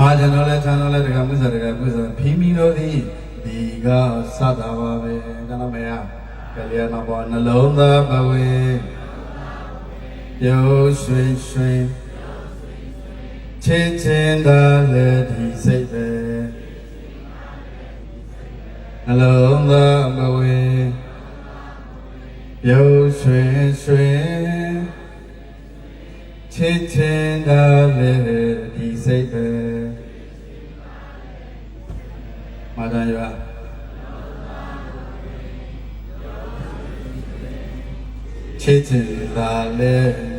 မာကျွန်တော်လည်းခြံတော်လည်းတကမှုစားတကမှုစားဖီမီတို့သည်ဒီကစတာပါပဲကျွန်တော်မရကလျာဏဘောနှလုံးသားပဝေပျော်ရွှင်ရွှင်ချစ်ချင်းသာလည်းဒီစိတ်ပဲနှလုံးသားပဝေပျော်ရွှင်ရွှင်ချစ်ချင်းသာလည်းဒီစိတ်ပဲ မာတန်ရချစ်ချင်သာလဲ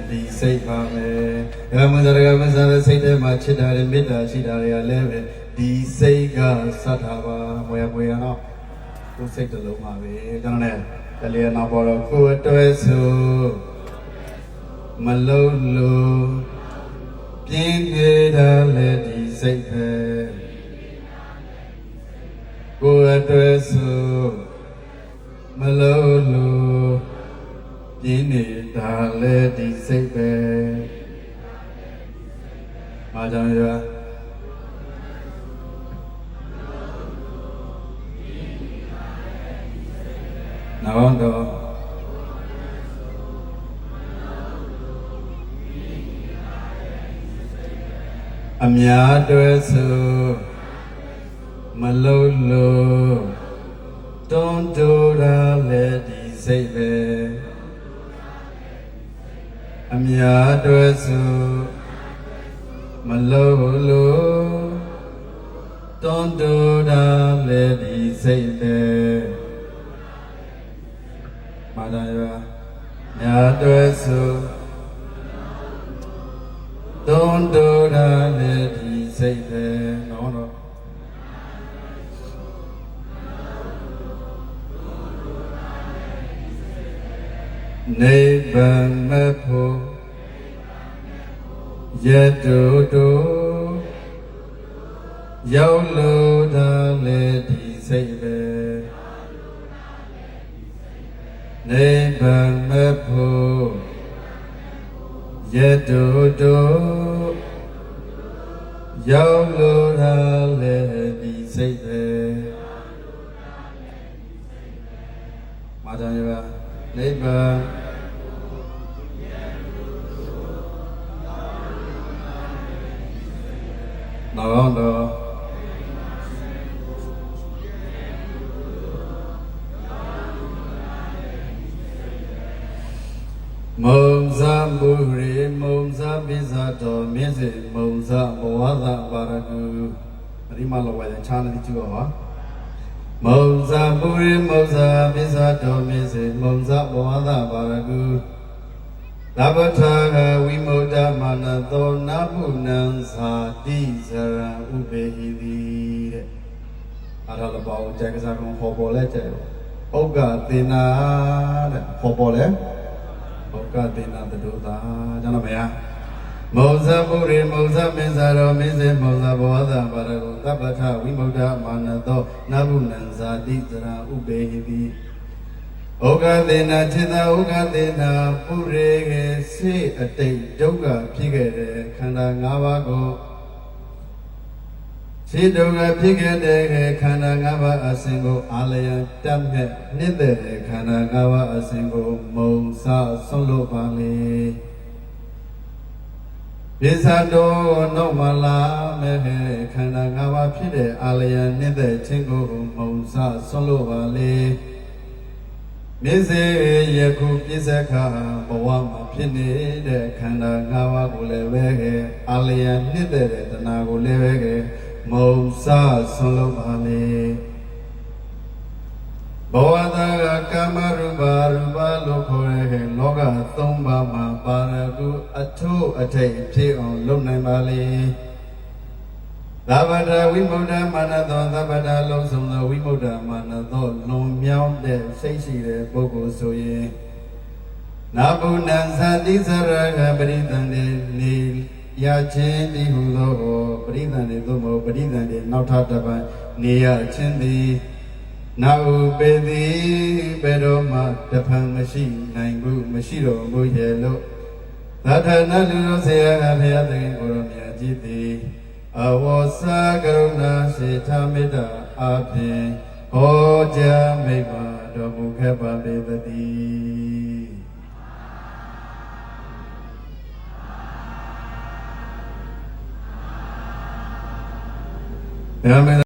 ဒီစိတ်ပါမယ်။ဒါမှမဟုတ်ဒါကမစားတဲ့စိတ်ထဲမှာချစ်တာတွေမေတ္တာရှိတာတွေကလည်းပဲဒီစိတ်ကစတ်တာပါမွေမွေရတော့ကိုယ်စိတ်တစ်လုံးပါပဲကျွန်တော်လည်းတလျက်နောက်ပေါ်တော့ကိုယ်အတွဲဆိုမလုံးလို့ပြင်းနေတာလည်းဒီစိတ်ပဲ ကိုယ်အတွဲဆိုမလုံးလို့ပြင်းနေတာလည်းဒီစိတ်ပဲမာကြောင့်ရနောက်တော့အများတွဲဆို မလုံးလို့တွန်းတိုးတာလည်းဒီစိတ်ပဲအများတွဲဆိုမလုံးလို့တွန်းတိုးတာလည်းဒီစိတ်ပဲမာသာရများတွဲဆိုတွန်းတိုးတာလည်းဒီစိတ်ပဲနော်တော့ နိဗ္ဗာန်မဖို့ယတုတုရောက်လို့သာလေဒီစိတ်ပဲနိဗ္ဗာန်မဖို့ယတုတုရောက်လို့သာလေဒီစိတ်ပဲမာတန်ရ နိဗ္ဗာန်နောက်တော့မုံဇမူရိမုံဇပိဇာတော်မြင့်စေမုံဇဘဝသပါရကုအရိမလောဝေချာနတိကျူပါ မုံဇပူရိမုံဇပိဇာတော်မြင့်စေမုံဇဘဝသပါရကုသဗ္ဗထာကဝိမု ddha မာနသောနဗုနံသာတိဇရံဥပေဟိတိတဲ့အားရလပေါင်းကြက်ကစားကောင်ဟောပေါ်လဲကြဲဩက္ကသေနာတဲ့ဟောပေါ်လဲဩက္ကသေနာတတုတာကျွန်တော်မရ မောဇပုရိမောဇမင်းစာရောမင်းစေမောဇဘောဇပါရကုသဗ္ဗထဝိမု ddha မာနသောနဗုနံသာတိဇရံဥပေဟိတိဩဃသေနာจิตဩဃသေနာပုရေကေစေအတိတ်ဒုက္ခဖြစ်ခဲ့တဲ့ခန္ဓာ၅ပါးကိုစေဒုက္ခဖြစ်ခဲ့တဲ့ခန္ဓာ၅ပါးအစဉ်ကိုအာလယံတတ်မဲ့နှစ်သက်တဲ့ခန္ဓာ၅ပါးအစဉ်ကိုမုံစဆုံးလို့ပါလေ ပိသတောနောမလာမဲ့ခန္ဓာ၅ပါးဖြစ်တဲ့အာလယံနှစ်သက်ခြင်းကိုမုံစဆုံးလို့ပါလေမြစ်စေယခုပြစ္ဆခဘဝမှာဖြစ်နေတဲ့ခန္ဓာ၅ပါးကိုလည်းပဲအာလယံနှစ်တဲ့တဏှာကိုလည်းပဲမုံစဆုံးလုံးပါလေဘဝတာ ကကာမရူပါရူပလို့ခေါ်တဲ့လောက၃ပါးမှာပါရကုအထုအထိတ်ဖြစ်အောင်လုပ်နိုင်ပါလေသဗ္ဗတဝိမု ddha မာနသောသဗ္ဗတလုံးစုံသောဝိမု ddha မာနသောလွန်မြောက်တဲ့စိတ်ရှိတဲ့ပုဂ္ဂိုလ်ဆိုရင်နာဘုဏ္ဏသတိစရကပရိသန္တေနေရခြင်းဒီဟုသောပရိသန္တေသို့မဟုတ်ပရိသန္တေနောက်ထပ်တစ်ပတ်နေရခြင်းသည် နာဥပေတိဘယ်တော့မှတဖန်မရှိနိုင်ဘူးမရှိတော့ဘူးရဲ့လို့သာထနာလူတော်ဆရာကဘုရားသခင်ကိုရောမြတ်ကြီးသည်အဝေါ်စာကရုဏာစေထမေတ္တာအပြင်ဟောကြားမိမတော်မူခဲ့ပါလေသတည်းနာမ